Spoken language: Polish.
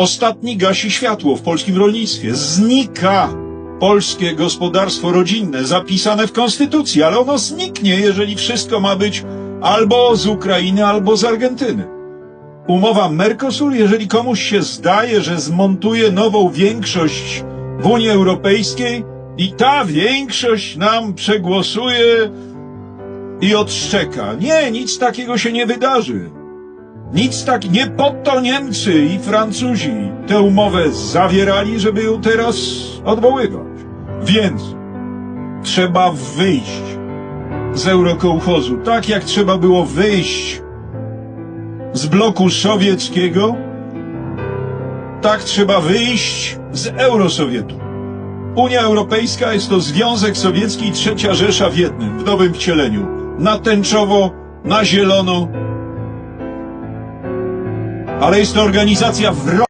Ostatni gasi światło w polskim rolnictwie. Znika polskie gospodarstwo rodzinne zapisane w konstytucji, ale ono zniknie, jeżeli wszystko ma być albo z Ukrainy, albo z Argentyny. Umowa Mercosur, jeżeli komuś się zdaje, że zmontuje nową większość w Unii Europejskiej i ta większość nam przegłosuje i odszczeka. Nie, nic takiego się nie wydarzy. Nic tak, nie po to Niemcy i Francuzi tę umowę zawierali, żeby ją teraz odwoływać. Więc trzeba wyjść z eurokołchozu, tak jak trzeba było wyjść z bloku sowieckiego, tak trzeba wyjść z Eurosowietu. Unia Europejska jest to Związek Sowiecki i Trzecia Rzesza w jednym, w nowym wcieleniu. Na tęczowo, na zielono. Ale jest to organizacja wroga.